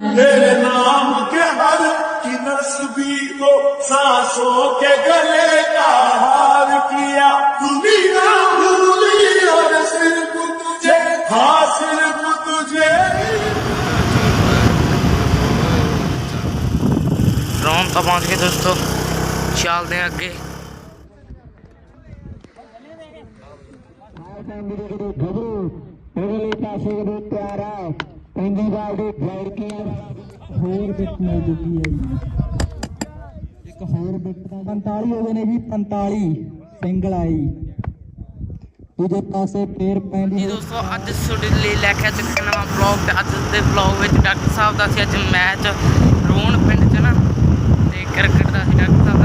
मेरे नाम के हर की नस्बी को सासों के गले का हार किया। भूली और सिर्फ़ तुझे हाँ सिर्फ़ तुझे। तो पहुँच गए दोस्तों चाल दें अगे पासे के ਪੈਂਦੀ ਬਾਲ ਦੇ ਲੜਕੀਆਂ ਹੋਰ ਬਿੱਟ ਮਿਲ ਚੁੱਕੀ ਹੈ ਜੀ। ਇੱਕ ਹੋਰ ਬਿੱਟ ਦਾ 45 ਹੋ ਗਏ ਨੇ ਜੀ 45 ਸਿੰਗਲ ਆਈ। ਦੂਜੇ ਪਾਸੇ ਫੇਰ ਪੈਂਦੀ ਜੀ ਦੋਸਤੋ ਅੱਜ ਤੁਹਾਡੇ ਲਈ ਲੈ ਕੇ ਆ ਚੁੱਕੇ ਨਵਾਂ ਵਲੌਗ ਤੇ ਅੱਜ ਦੇ ਵਲੌਗ ਵਿੱਚ ਡਾਕਟਰ ਸਾਹਿਬ ਦਾ ਸੀ ਅੱਜ ਮੈਚ ਰੋਣ ਪਿੰਡ ਚ ਨਾ ਤੇ ਕ੍ਰਿਕਟ ਦਾ ਸੀ ਡਾਕਟਰ ਸਾਹਿਬ।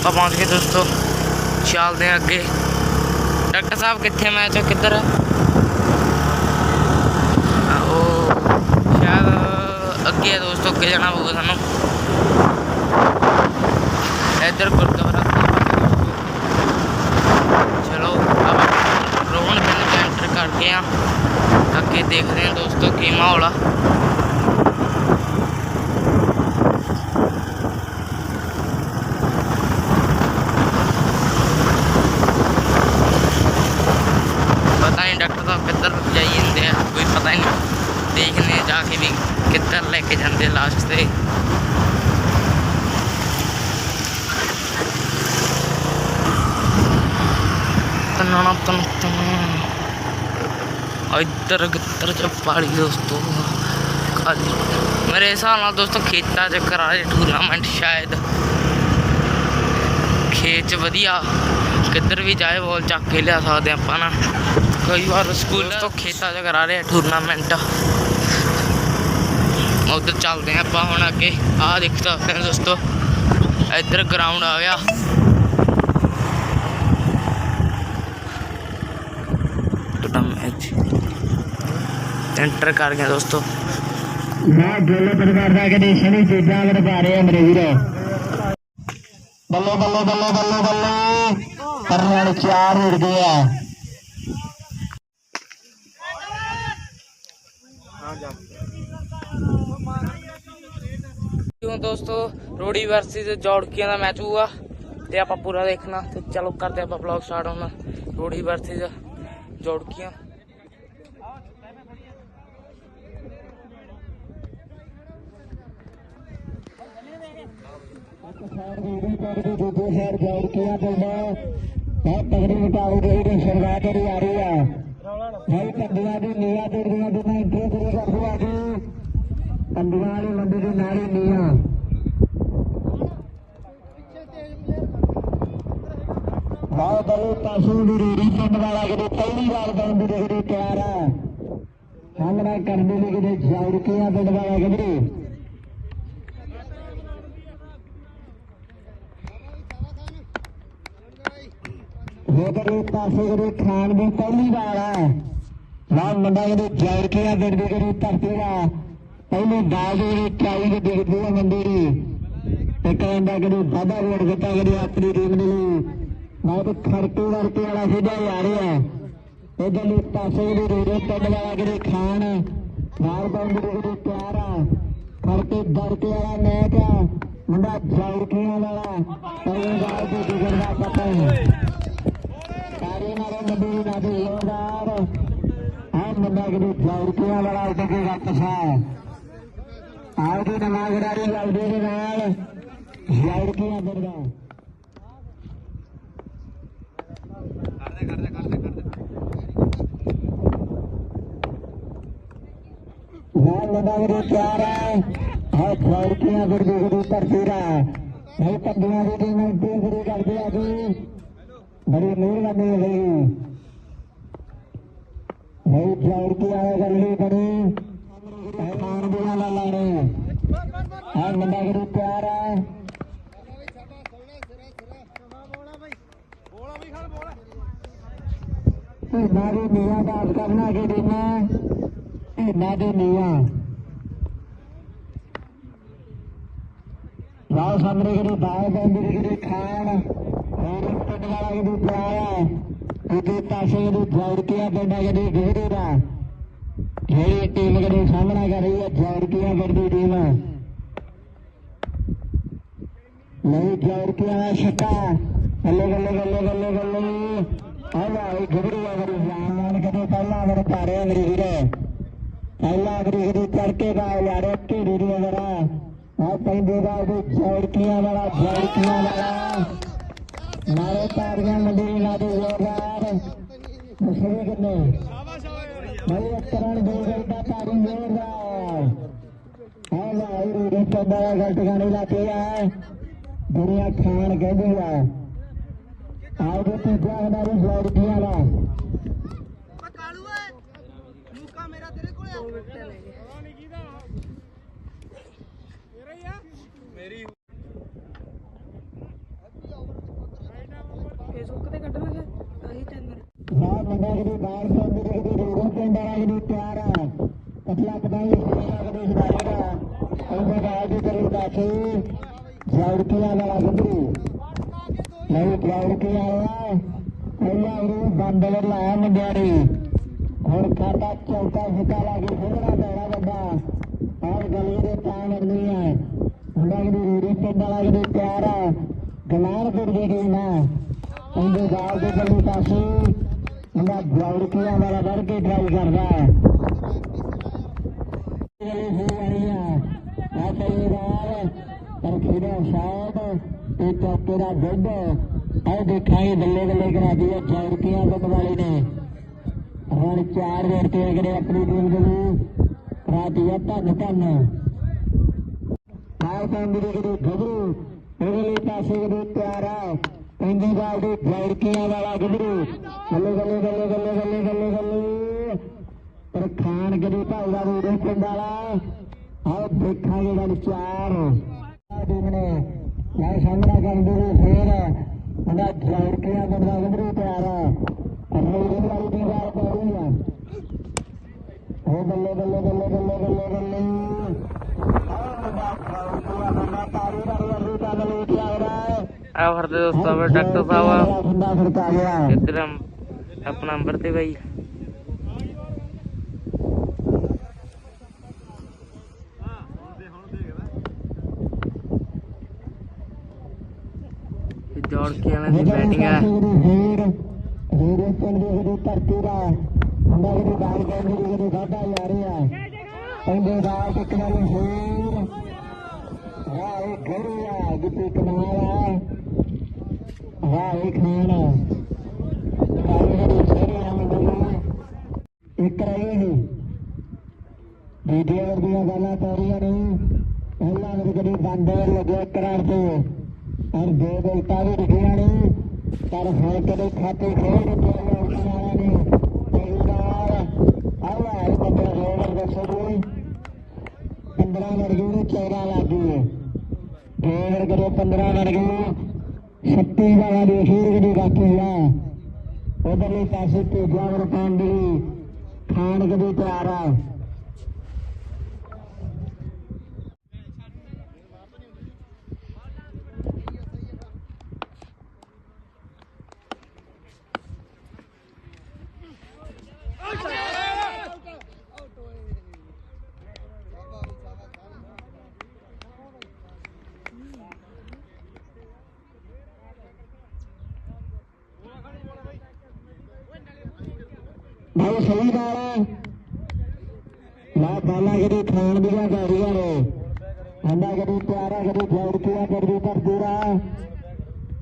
ਆਪਾਂ ਪਹੁੰਚ ਗਏ ਦੋਸਤੋ। ਚੱਲਦੇ ਹਾਂ ਅੱਗੇ। ਡਾਕਟਰ ਸਾਹਿਬ ਕਿੱਥੇ ਮੈਂ ਮੈਚ ਕਿੱਧਰ ਉਹ ਸ਼ਾਇਦ ਅੱਗੇ ਹੈ ਦੋਸਤੋ, ਅੱਗੇ ਜਾਣਾ ਪਊਗਾ ਸਾਨੂੰ। ਇੱਧਰ ਗੁਰਦੁਆਰਾ ਚਲੋ, ਆਪਾਂ ਰੋਹਣ ਪਿੰਡ ਐਂਟਰ ਕਰ ਗਏ ਆ। ਅੱਗੇ ਦੇਖਦੇ ਹਾਂ ਦੋਸਤੋ ਕੀ ਮਾਹੌਲ ਆ ਪਤਾ ਨਹੀਂ ਡਾਕਟਰ ਸਾਹਿਬ ਕਿੱਧਰ ਜਾਈ ਜਾਂਦੇ ਆ ਕੋਈ ਪਤਾ ਹੀ ਨਹੀਂ ਦੇਖਦੇ ਹਾਂ ਜਾ ਕੇ ਵੀ ਕਿੱਧਰ ਲੈ ਕੇ ਜਾਂਦੇ ਲਾਸਟ ਤੇ। ਤਨਣਾ ਤਨ ਤਨ। ਇੱਧਰ ਗਿੱਤਰ ਚ ਪਾਲੀ ਦੋਸਤੋ ਕਾਲੀ ਮੇਰੇ ਹਿਸਾਬ ਨਾਲ ਦੋਸਤੋ ਖੇਤਾਂ ਚ ਕਰਾ ਰਹੇ ਟੂਰਨਾਮੈਂਟ ਸ਼ਾਇਦ। ਖੇਤ ਚ ਵਧੀਆ। ਕਿੱਧਰ ਵੀ ਜਾਏ ਬੋਲ ਚੱਕ ਕੇ ਲਿਆ ਸਕਦੇ ਆਪਾਂ ਨਾ। ਕਈ ਵਾਰ ਸਕੂਲ ਤੋਂ ਖੇਤਾਂ ਚ ਕਰਾ ਰਹੇ ਟੂਰਨਾਮੈਂਟ ਉਧਰ ਚੱਲਦੇ ਹਾਂ ਆਪਾਂ ਹੁਣ ਅੱਗੇ। ਆਹ ਦੇਖ ਸਕਦੇ ਦੋਸਤੋ, ਇੱਧਰ ਗਰਾਊਂਡ ਆ ਗਿਆ। ਟੋਟਾ ਮੈਚ ਐਂਟਰ ਕਰ ਗਿਆ ਦੋਸਤੋ। ਮੈਂ ਗਿੱਲ ਪਰਿਵਾਰ ਦਾ ਕੰਡੀਸ਼ਨ ਚੀਜ਼ਾਂ ਵਰਗਾ ਰਹੇ ਆ ਮੇਰੇ ਬੱਲੇ ਬੱਲੇ ਬੱਲੇ ਬੱਲੇ ਬੱਲੇ। ਕਰਨ ਵਾਲੇ ਚਾਰ ਉੜ ਗਏ ਆ। ਕਿਉਂ ਦੋਸਤੋ ਰੋੜੀ ਵਰਸਸ ਜੌੜਕੀਆਂ ਦਾ ਮੈਚ ਹੋਊਗਾ ਤੇ ਆਪਾਂ ਪੂਰਾ ਦੇਖਣਾ ਤੇ ਚਲੋ ਕਰਦੇ ਆਪਾਂ ਵਲੌਗ ਸਟਾਰਟ ਹੁਣ। ਰੋੜੀ ਵਰਸਸ ਜੌੜਕੀਆਂ। ਬਹੁਤ ਤਗੜੀ ਮੁਕਾਬਲੇ ਦੀ ਸ਼ੁਰੂਆਤ ਆ ਰਹੀ ਆ ਭਾਈ ਕੰਡੀਆਂ ਦੀ ਨੀਆ ਦੀ ਮੈਂ ਇੰਟਰੋ ਸ਼ੁਰੂ ਕਰ ਦੂੰ ਅੱਜ ਕੰਡੀਆਂ ਵਾਲੀ ਮੰਡੀ ਦੀ ਨਾਲੀ ਨੀਆ ਬਹੁਤ ਬੜੀ ਪਾਸੂ ਦੀ ਰੀੜੀ ਪਿੰਡ ਵਾਲਾ ਕਿਤੇ ਪਹਿਲੀ ਵਾਰ ਬਣਨ ਦੀ ਜਿਹੜੀ ਤਿਆਰ ਆ। ਸਾਹਮਣਾ ਕਰਦੇ ਨੇ ਕਿਤੇ ਜੋੜ ਕੇ ਆ ਪਿੰਡ ਵਾਲਾ ਕਿਤੇ ਉਧਰ ਪਾਸੇ ਜਿਹੜੇ ਖਾਨ ਦੀ ਪਹਿਲੀ ਵਾਰ ਹੈ ਨਾ ਮੁੰਡਾ ਜਿਹੜੇ ਜੈਰ ਕੇ ਆ ਬਿਰਦੀ ਕਰੀ ਧਰਤੀ ਦਾ ਪਹਿਲੇ ਦਾਲ ਦੇ ਟਰਾਈ ਦੇ ਦਿਖਦੀ ਆ ਮੰਡੀ ਦੀ। ਤੇ ਕਹਿੰਦਾ ਕਿ ਵਾਧਾ ਰੋਡ ਦਿੱਤਾ ਕਿ ਆਪਣੀ ਟੀਮ ਦੇ ਲਈ ਮੈਂ ਤੇ ਖੜਕੇ ਵਰਤੇ ਵਾਲਾ ਸਿੱਧਾ ਹੀ ਆ ਰਿਹਾ। ਇਧਰਲੇ ਪਾਸੇ ਦੇ ਰੇੜੇ ਪਿੰਡ ਵਾਲਾ ਜਿਹੜੇ ਖਾਨ ਨਾਲ ਬੰਦ ਦੇ ਪਿਆਰ ਆ ਖੜਕੇ ਦਰਕੇ ਵਾਲਾ ਮੈਚ ਆ ਮੁੰਡਾ ਜੈਰ ਕੇ ਵਾਲਾ ਦਾਲ ਦੇ ਗੁਜ਼ਰਦਾ ਪਤਾ ਹੈ ਸਾਰੇ ਨਾਲੋਂ ਮੰਡੀ ਨਾ ਦੇ ਲੋਦਾਰ ముందాకి దౌర్క్యం లడాకి రక్తసా ఆవిడ నమాగడారి లౌడే ਦੇ ਨਾਲ ਲੜਕੀਆਂ ਦਰਗਾ ਕਰਦੇ ਕਰਦੇ ਕਰਦੇ ਕਰਦੇ ਹਾਂ ਲੜਾਈ ਤਿਆਰ ਹੈ ਹਾਂ ਲੜਕੀਆਂ ਗੁਰਦੀ ਗੁਰਦੀ ਧਰਤੀ ਦਾ ਇਹ ਪੱਗੀਆਂ ਦੀ ਟੀਮ ਟੀਮ ਗੁਰੂ ਕਰਦੇ ਆ ਜੀ ਬੜੀ ਨੂਰ ਨਾਲ ਮਿਲ ਰਹੀ बहुत जोर की आए गली बड़ी मान भी वाला ला रहे और बंदा गुरु प्यार है नारी मियाँ बात करना के दिन में नारी मियाँ ਰਾਹ ਸਾਹਮਣੇ ਜਿਹੜੇ ਬਾਹਰ ਬੰਦੇ ਜਿਹੜੇ ਖਾਣ ਹੋਰ ਪਿੰਡ ਵਾਲਾ ਜਿਹੜੇ ਪਿਆਰਾ ਉਹਦੇ ਪਾਸੇ ਜਿਹੜੇ ਜੌੜਕੀਆਂ ਪਿੰਡ ਆ ਜਿਹੜੇ ਗਹਿਰੇ ਦਾ, ਜਿਹੜੀ ਟੀਮ ਜਿਹੜੇ ਸਾਹਮਣਾ ਕਰ ਰਹੀ ਹੈ, ਜੌੜਕੀਆਂ ਪਿੰਡ ਦੀ ਟੀਮ ਨਹੀਂ, ਜੌੜਕੀਆਂ ਦਾ ਛੱਕਾ। ਗੱਲੇ ਗੱਲੇ ਗੱਲੇ ਗੱਲੇ ਗੱਲੇ ਆ ਭਾਈ ਗਬਰੂ ਆ ਗਰੀ ਜਾਨ ਕਦੇ ਪਹਿਲਾਂ ਮੇਰੇ ਪਾਰੇ ਮੇਰੀ ਵੀਰੇ। ਪਹਿਲਾਂ ਅਗਰੀ ਗਰੀ ਚੜਕੇ ਦਾ ਯਾਰ ਢੀੜੀ ਦੀ ਵਰਾ। ਆ ਪੈਂਦੇ ਦਾ ਜੌੜਕੀਆਂ ਵਾਲਾ ਜੌੜਕੀਆਂ ਵਾਲਾ। ਨਾਲੇ ਤਾਰੀਆਂ ਮੰਡੀ ਲਾ ਦੇ ਜ਼ੋਰਦਾਰ ਮੁਸਰੀ ਕਿੰਨੇ ਭਾਈ ਅਕਰਨ ਦੇ ਗਈ ਤਾਰੀ ਜ਼ੋਰਦਾਰ ਹਾਂ ਭਾਈ ਰੀੜੇ ਚੰਦਾ ਦਾ ਗਲਤ ਗਾਣੇ ਲਾਤੇ ਆ ਦੁਨੀਆ ਖਾਨ ਕਹਿੰਦੇ ਆ ਆਓ ਦੇ ਤੀਜਾ ਹਮਾਰੀ ਜੌੜਕੀਆਂ ਵਾਲਾ ਕਾਲੂ ਏ ਲੂਕਾ ਮੇਰਾ ਤੇਰੇ ਕੋਲੇ ਆ ਮੇਰਾ ਹੀ ਆ ਫੇਸਬੁੱਕ ਤੇ ਕੱਢਣਗੇ ਆਹੀ ਚੈਨਲ ਨਾ ਮੰਡਾ ਜਿਹੜੀ ਬਾਲ ਤੋਂ ਜਿਹੜੀ ਰੋੜੋਂ ਪਿੰਡ ਵਾਲਾ ਜਿਹੜੀ ਪਿਆਰ ਆ ਪਤਲਾ ਪਤਾਈ ਸੇਵਾ ਕਦੇ ਸਦਾਏਗਾ ਉਹਦੇ ਬਾਅਦ ਦੀ ਕਰੀ ਪਾਸੇ ਜੌੜਕੀਆਂ ਵਾਲਾ ਗੱਭਰੂ ਨਹੀਂ ਜੌੜਕੀਆਂ ਵਾਲਾ ਪਹਿਲਾਂ ਉਹ ਬੰਦਵਰ ਲਾਇਆ ਮੁੰਡਿਆੜੀ ਹੁਣ ਖਾਤਾ ਚੌਕਾ ਫਿੱਕਾ ਲਾ ਕੇ ਖੇਡਣਾ ਪੈਣਾ ਵੱਡਾ ਔਰ ਗਲੀ ਦੇ ਤਾਂ ਲੱਗਣੀ ਹੈ ਮੁੰਡਾ ਜਿਹੜੀ ਰੋੜੋਂ ਪਿੰਡ ਵਾਲਾ ਜਿਹੜੀ ਪਿਆਰ ਆ ਗਲਾਰ ਪਿੰਡ ਦੀ ਟੀਮ ਆ ਉਹਦੇ ਗਾਲ ਦੇ ਗਲੀ ਪਾਸੇ ਮੁੰਡਾ ਜੌੜਕੀਆਂ ਵਾਲਾ ਵੜ ਕੇ ਟਰਾਈ ਕਰਦਾ ਹੈ ਗਲੀ ਹੋ ਰਹੀ ਆ ਆ ਕਈ ਵਾਰ ਪਰ ਖੇਡਾ ਸ਼ਾਟ ਇਹ ਚੌਕੇ ਦਾ ਗੁੱਡ ਆਹ ਦੇਖਾਂਗੇ ਬੱਲੇ ਬੱਲੇ ਕਰਾ ਦੀ ਹੈ ਜੌੜਕੀਆਂ ਪਿੰਡ ਵਾਲੇ ਨੇ ਹੁਣ ਚਾਰ ਵੇਰ ਆਪਣੀ ਟੀਮ ਦੇ ਲਈ ਕਰਾ ਦਿਆ ਧੰਨ ਧੰਨ। ਆਹ ਪੰਦੀ ਦੇ ਜਿਹੜੇ ਗੱਭਰੂ ਅਗਲੇ ਪਾਸੇ ਦੇ ਤਿਆਰ ਆ। ਪੈਂਦੀ ਬਾਲ ਦੇ ਜੌੜਕੀਆਂ ਵਾਲਾ ਗੱਭਰੂ। ਗੱਲੇ ਗੱਲੇ ਗੱਲੇ ਗੱਲੇ ਗੱਲੇ ਗੱਲੇ ਗੱਲੇ। ਪਰ ਖਾਨ ਗਰੀ ਭਾਈ ਦਾ ਵੀਰੇ ਪਿੰਡ ਵਾਲਾ। ਆਹ ਦੇਖਾਂਗੇ ਗੱਲ ਚਾਰ। ਆਹ ਟੀਮ ਨੇ ਮੈਂ ਸਾਹਮਣਾ ਕਰਦੇ ਨੇ ਫੇਰ ਉਹਦਾ ਜੌੜਕੀਆਂ ਬੰਦਾ ਗੱਭਰੂ ਤਿਆਰ ਆ। ਅਰਲੀ ਵਾਲੀ ਦੀ ਵਾਰ ਪੌੜੀ ਆ। ਉਹ ਬੱਲੇ ਬੱਲੇ ਬੱਲੇ ਬੱਲੇ ਬੱਲੇ ਬੱਲੇ ਆ। ਫਰਦੇ ਦੋਸਤਾਂ ਵੇ ਡਾਕਟਰ ਸਾਹਿਬ ਇਤਰਮ ਆਪਣਾ ਨੰਬਰ ਤੇ ਬਾਈ। ਜੋੜ ਕੇ ਵਾਲਿਆਂ ਦੀ ਬੈਟਿੰਗ ਆ। ਹੀਰੇ ਹੀਰੇ ਚੰਗੇ ਹੀਰੇ ਧਰਤੀ ਦਾ। ਮੁੰਡਾ ਜਿਹੜੀ ਬਾਲ ਗੇਮ ਦੀ ਜਿਹੜੀ ਵਾਧਾ ਜਾ ਰਹੀ। ਕਹਿੰਦੇ ਬਾਲ ਇੱਕ ਵਾਰੀ ਹੀਰ ਵਾਹ, ਇਹ ਗਰੂ ਆ ਜਿੱਤੇ ਕਮਾਲ ਆ। ਵਾਹ, ਇਹ ਖਾਨ ਆ। ਇੱਕ ਰਹੀ ਹੀ ਵੀਡੀਓ ਦੀਆਂ ਗੱਲਾਂ ਕਰ ਰਹੀਆਂ ਨੇ। ਪਹਿਲਾਂ ਮੇਰੇ ਬੰਦੇ ਲੱਗਿਆ ਕਰਾਰ ਤੇ। ਔਰ ਦੋ ਬੋਲਟਾਂ ਵੀ ਦਿਖੀਆਂ ਨੇ ਪਰ ਹੁਣ ਕਦੇ ਖਾਤੇ ਖੇਡ ਕੇ ਲੋਕਾਂ ਨੇ ਕਈ ਵਾਰ ਆਵਾ ਇਹ ਬੰਦੇ ਰੋਵਰ ਦੱਸੋ ਜੀ। 15 ਲੜ ਗਏ ਨੇ 14 ਲੱਗ ਗਈ ਹੈ ਗੇਰ ਕਰੇ 15 ਲੜ ਗਏ 36 ਵਾਲਾ ਦੀ ਅਖੀਰ ਕਦੀ ਬਾਕੀ ਆ ਉਧਰਲੇ ਪਾਸੇ ਤੇ ਜਾਵਰ ਪਾਉਂਦੀ ਖਾਨ ਕਦੀ ਤਿਆਰ ਆ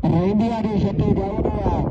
રેડિયાની સતી ગૌરવા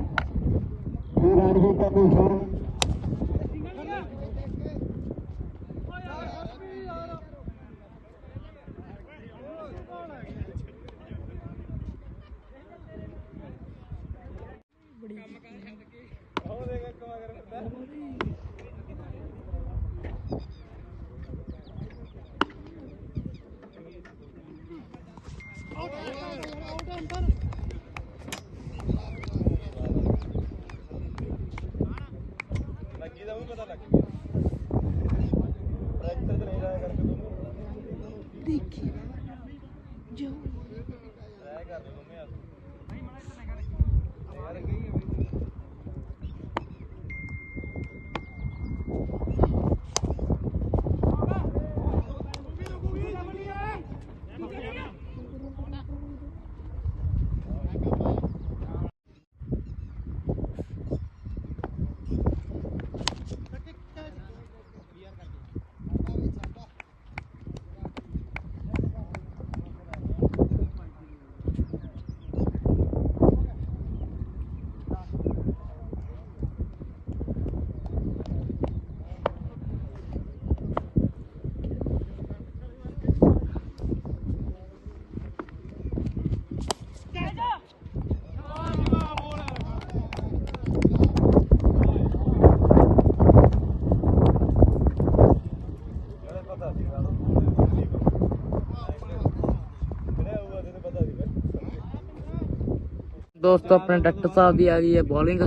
ਦੋਸਤੋ ਆਪਣੇ ਡਾਕਟਰ ਸਾਹਿਬ ਦੀ ਆ ਗਈ ਹੈ ਬੋਲਿੰਗ।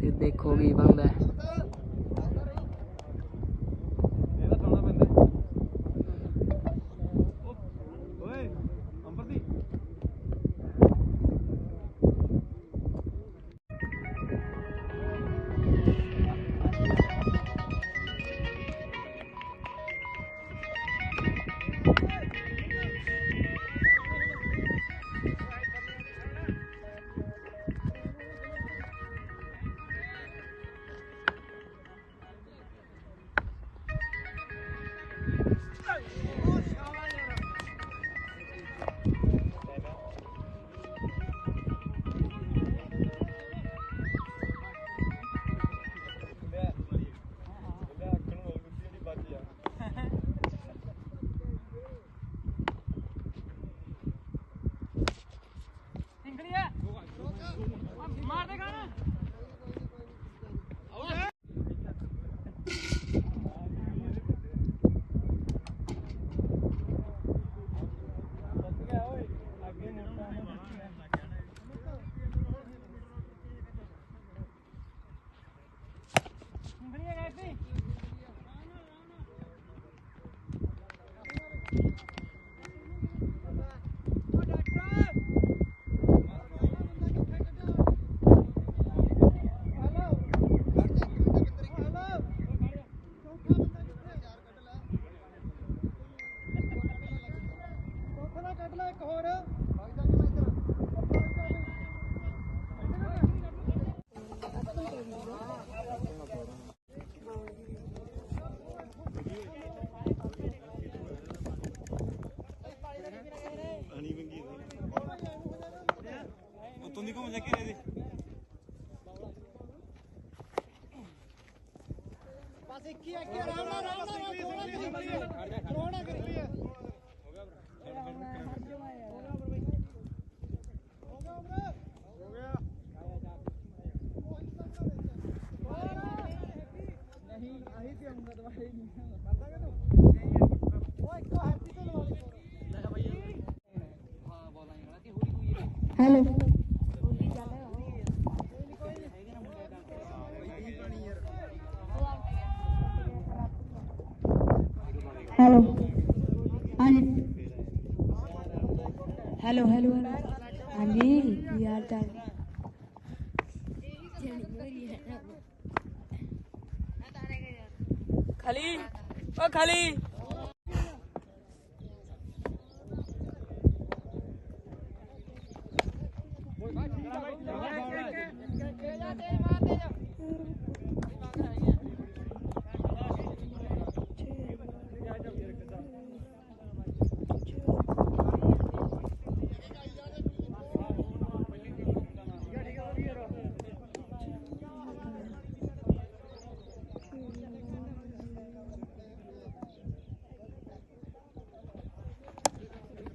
ਤੇ ਦੇਖੋ ਕੀ ਬੰਦਾ ਹੈ। ਬਸ ਇੱਕ ਹੀ ਇੱਕ ਹੀ ਆਰਾਮ ਨਾਲ ਆਰਾਮ ਨਾਲ ਥੋੜਾ ਕਰੀ ਥੋੜਾ ਕਰੀ ਹੈਲੋ ਹੈਲੋ ਹਾਂਜੀ ਹੈਲੋ ਹੈਲੋ ਹਾਂਜੀ ਕੀ ਹਾਲ ਚਾਲ ਖਲੀ ਓ ਖਲੀ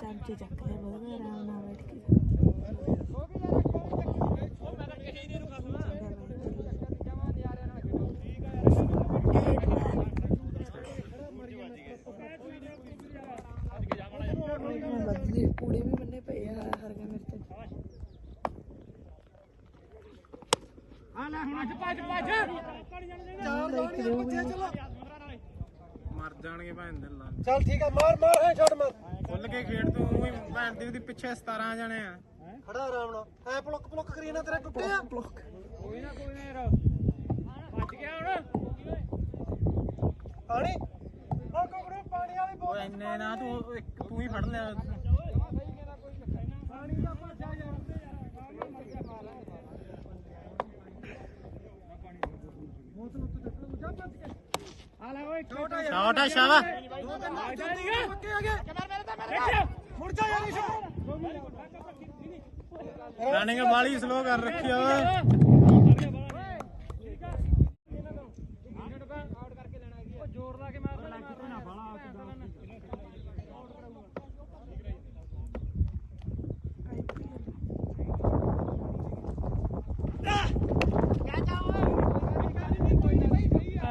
ਚਮਚੇ ਚੱਕ ਲੈ ਬਗਦਾ ਆਰਾਮ ਨਾਲ ਬੈਠ ਕੇ ਵੀ ਬੰਨੇ ਪਏ ਆ ਹਰ ਗਿਆ ਮੇਰੇ ਤੇ। ਮਰ ਜਾਣਗੇ ਭੈਣ ਦੇ ਲਾਂ ਚੱਲ ਠੀਕ ਹੈ ਮਾਰ ਮਾਰ ਹੈ ਛੱਡ ਮਾਰ। ਖੁੱਲ ਕੇ ਖੇਡ ਤੂੰ ਉਹੀ ਭੈਣ ਦੀ ਉਹਦੀ ਪਿੱਛੇ 17 ਜਣੇ ਆ। ਖੜਾ ਆਰਾਮ ਨਾਲ। ਐ ਪਲੁੱਕ ਪਲੁੱਕ ਕਰੀ ਨਾ ਤੇਰੇ ਟੁੱਟੇ ਆ। ਪਲੁੱਕ। ਪਾਣੀ? ਉਹ ਕੋਕੜੋ ਪਾਣੀ ਵਾਲੀ ਬੋਤਲ ਓਏ ਇੰਨੇ ਨਾ ਤੂੰ ਇੱਕ ਤੂੰ ਹੀ ਫੜ ਲਿਆ। ਸ਼ਾਟ ਆ ਸ਼ਾਵਾ ਮੁੜ ਜਾ ਯਾਰ ਰਨਿੰਗ ਵਾਲੀ ਸਲੋ ਕਰ ਰੱਖੀ ਆ ਓਏ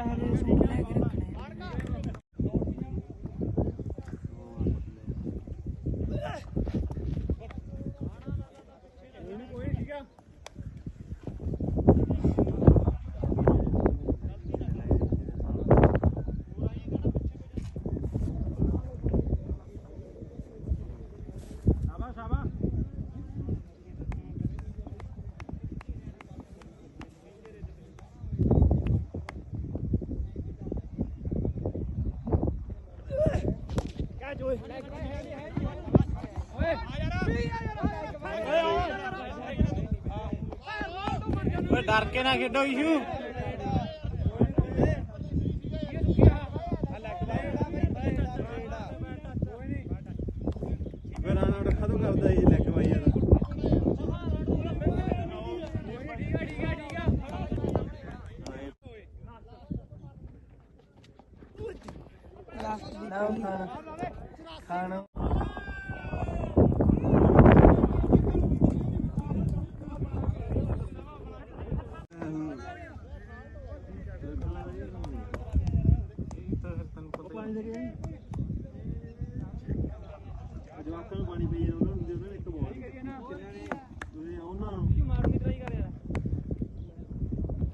ਹਰੇ ਸੂਟ ਲੈ ਕੇ ਰੱਖਣਾ ਹੈ। ਸ਼ਾਬਾ ਸ਼ਾਬਾ ਓਏ। ਡਰ ਕੇ ਨਾ ਖੇਡੋ ਇਸ਼ੂ ਫਿਰ ਆਣਾ ਰੱਖਾ ਤੋਂ ਕਰਦਾ ਇਹ ਲੈਗ ਬਾਈ ਯਾਰ ਖਾਣਾ ਜਵਾਕਾਂ ਨੂੰ ਪਾਣੀ ਪਈ ਜਾਂਦਾ ਉਹਨਾਂ ਨੂੰ ਦੇ ਉਹਨਾਂ ਇੱਕ ਬਾਲ ਤੁਸੀਂ ਉਹਨਾਂ ਨੂੰ ਮਾਰਨੀ ਟਰਾਈ ਕਰ ਯਾਰ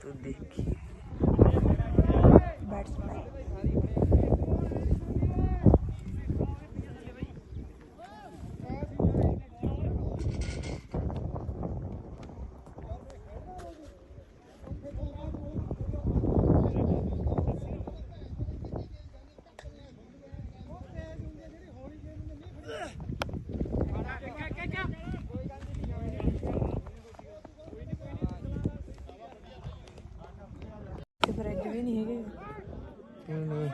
ਤੂੰ ਦੇਖੀ ਤੇ ਫਰਿੱਜ ਵੀ ਨਹੀਂ ਹੈਗੇ ਨਹੀਂ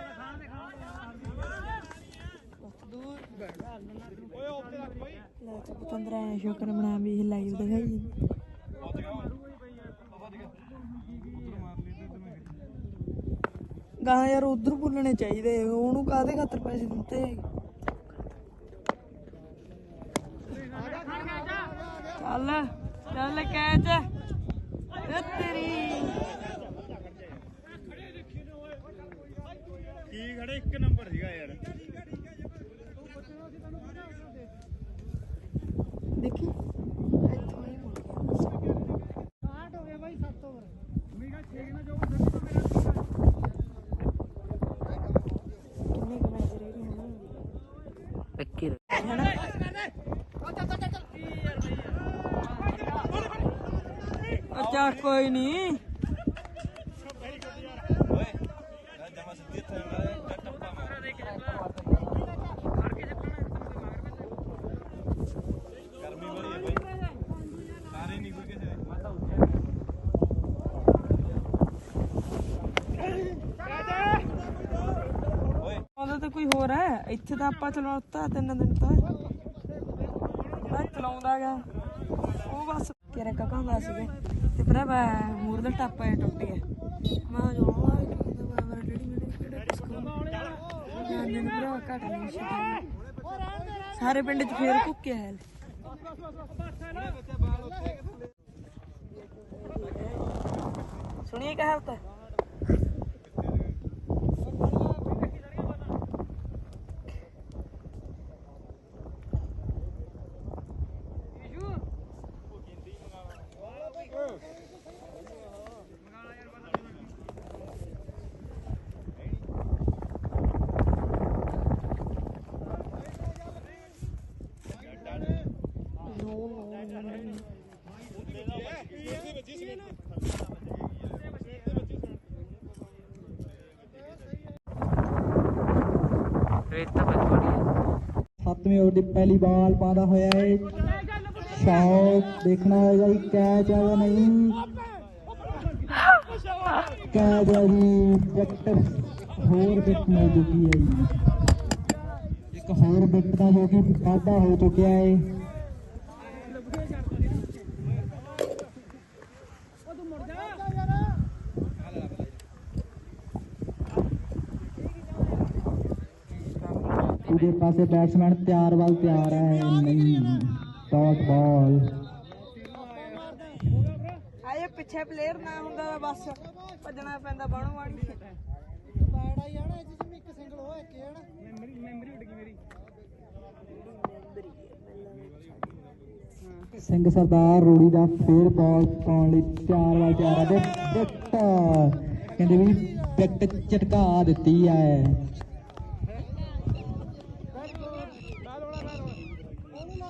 ਲੈ ਤਾਂ ਪਤੰਦਰਾ ਐ ਸ਼ੁਕਰ ਬਣਾ ਵੀ ਇਹ ਲਾਈਵ ਦਿਖਾਈ ਗਾਹਾਂ ਯਾਰ ਉਧਰ ਬੋਲਣੇ ਚਾਹੀਦੇ ਉਹਨੂੰ ਕਾਹਦੇ ਖਾਤਰ ਪੈਸੇ ਦਿੱਤੇ ਚੱਲ ਚੱਲ ਕੈਚ ਇਹ ਤੇਰੀ ਕੀ ਖੜੇ ਇੱਕ ਨੰਬਰ ਸੀਗਾ ਯਾਰ ਦੇਖੀ ਇੱਥੋਂ ਹੀ ਮੁੜ ਗਿਆ। ਕਿੰਨੇ ਕੁ ਮੈਚ ਰਹਿ ਗਏ ਹੁਣ ਅੱਛਾ ਕੋਈ ਨਹੀਂ ਉਹਦਾ ਤਾਂ ਕੋਈ ਹੋਰ ਹੈ ਇੱਥੇ ਤਾਂ ਆਪਾਂ ਚਲਾਉਤਾ ਤਿੰਨ ਦਿਨ ਤਾਂ। ਮੈਂ ਚਲਾਉਂਦਾ ਗਾ ਉਹ ਬਸ ਕਿਰੇ ਕਕਾਂਦਾ ਸੀਗਾ। ਤੇ ਪਰ ਮੈਂ ਮੂਰ ਦਾ ਟਾਪਾ ਜਿਹਾ ਟੁੱਟ ਗਿਆ। ਮੈਂ ਜੋ ਮੇਰਾ ਡੈਡੀ ਮੇਰੇ ਕਿਹੜੇ ਸਕੂਲ ਮੈਂ ਭਰਾ ਘਟ ਨਹੀਂ ਸੀ ਸਾਰੇ ਪਿੰਡ ਚ ਫੇਰ ਕੁੱਕਿਆ ਹੈ ਸੁਣੀਏ ਕਹਾਵਤ ਸੱਤਵੇਂ ਪਹਿਲੀ ਬਾਲ ਪਾਉਂਦਾ ਹੋਇਆ ਏ। ਸ਼ਾਟ ਦੇਖਣਾ ਹੋਏਗਾ ਜੀ ਕੈਚ ਹੈ ਨਹੀਂ। ਕੈਚ ਆਈ ਜੀ ਵਿਕਟ ਹੋਰ ਵਿਕਟ ਮਿਲ ਚੁੱਕੀ ਹੈ ਜੀ। ਇੱਕ ਹੋਰ ਵਿਕਟ ਦਾ ਜੋ ਕਿ ਵਾਧਾ ਹੋ ਚੁੱਕਿਆ ਹੈ ਉਹਦੇ ਪਾਸੇ ਬੈਟਸਮੈਨ ਤਿਆਰ ਵੱਲ ਤਿਆਰ ਹੈ ਨਹੀਂ। ਡਾਟ ਬਾਲ ਆਏ ਪਿੱਛੇ ਪਲੇਅਰ ਨਾ ਹੁੰਦਾ ਬਸ ਭੱਜਣਾ ਪੈਂਦਾ ਬਾਣੋ ਬਾਣੀ ਸਿੰਘ ਸਰਦਾਰ ਰੂੜੀ ਦਾ ਫੇਰ ਬਾਲ ਪਾਉਣ ਲਈ ਤਿਆਰ ਵੱਲ ਤਿਆਰ ਤੇ ਵਿਕਟ ਕਹਿੰਦੇ ਵੀ ਵਿਕਟ ਝਟਕਾ ਦਿੱਤੀ ਹੈ।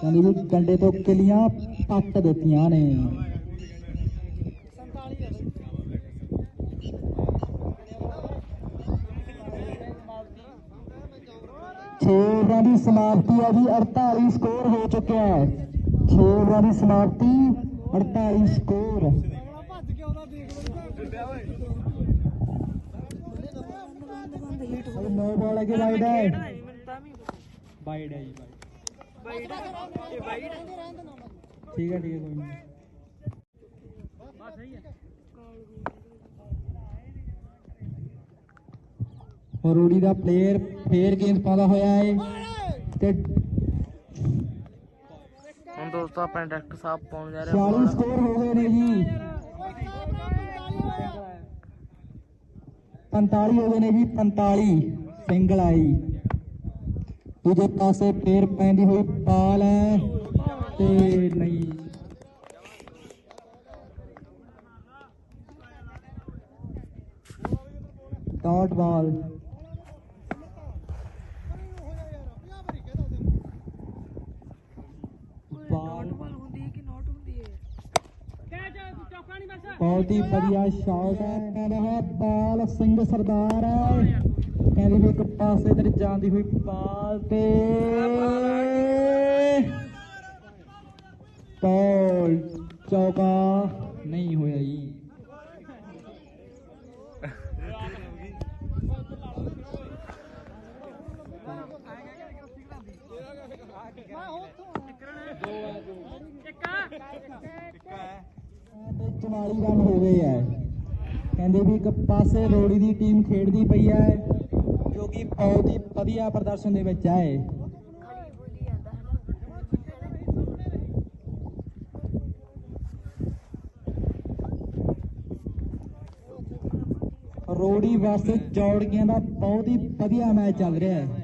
ਕਹਿੰਦੇ ਵੀ ਕੰਡੇ ਤੋਂ ਕਿਲੀਆਂ ਪੱਟ ਦਿੱਤੀਆਂ ਨੇ। ਛੇ ਓਵਰਾਂ ਦੀ ਸਮਾਪਤੀ ਹੈ ਜੀ 48 ਸਕੋਰ ਹੋ ਚੁੱਕਿਆ ਹੈ। 6 ਓਵਰਾਂ ਦੀ ਸਮਾਪਤੀ 48 ਸਕੋਰ। ਨੋ ਬਾਲ ਅਗੇ ਵਾਈਡ ਹੈ। ਵਾਈਡ ਹੈ ਜੀ ਵਾਈਡ ਠੀਕ ਹੈ ਠੀਕ ਹੈ ਕੋਈ ਨਹੀਂ। ਔਰ ਰੂੜੀ ਦਾ ਪਲੇਅਰ ਫੇਰ ਗੇਂਦ ਪਾਉਂਦਾ ਹੋਇਆ ਹੈ ਤੇ ਹੁਣ ਦੋਸਤੋ ਆਪਣੇ ਡਾਕਟਰ ਸਾਹਿਬ ਪਾਉਣ ਜਾ ਰਹੇ 40 ਸਕੋਰ ਹੋ ਗਏ ਨੇ ਜੀ। 45 ਹੋ ਗਏ ਨੇ ਜੀ 45 ਸਿੰਗਲ ਆਈ। ਦੂਜੇ ਪਾਸੇ ਫੇਰ ਪੈਂਦੀ ਹੋਈ ਬਾਲ ਹੈ। ਤੇ ਨਹੀਂ। Dot ball. ਬਹੁਤ ਹੀ ਵਧੀਆ ਸ਼ਾਟ ਕਹਿੰਦਾ ਹੈ ਬਾਲ ਸਿੰਘ ਸਰਦਾਰ ਹੈ। ਕਹਿੰਦੇ ਵੀ ਇੱਕ ਪਾਸੇ ਤੇ ਜਾਂਦੀ ਹੋਈ ਬਾਲ ਤੇ ਬਾਲ ਚੌਕਾ ਨਹੀਂ ਹੋਇਆ ਜੀ। ਤੇ 44 ਰਨ ਹੋ ਗਏ ਐ ਕਹਿੰਦੇ ਵੀ ਇੱਕ ਪਾਸੇ ਰੋੜੀ ਦੀ ਟੀਮ ਖੇਡਦੀ ਪਈ ਐ ਕਿ ਬਹੁਤ ਹੀ ਵਧੀਆ ਪ੍ਰਦਰਸ਼ਨ ਦੇ ਵਿੱਚ ਆਏ। ਰੋੜੀ ਵਾਸਤੇ ਜੋੜੀਆਂ ਦਾ ਬਹੁਤ ਹੀ ਵਧੀਆ ਮੈਚ ਚੱਲ ਰਿਹਾ ਹੈ।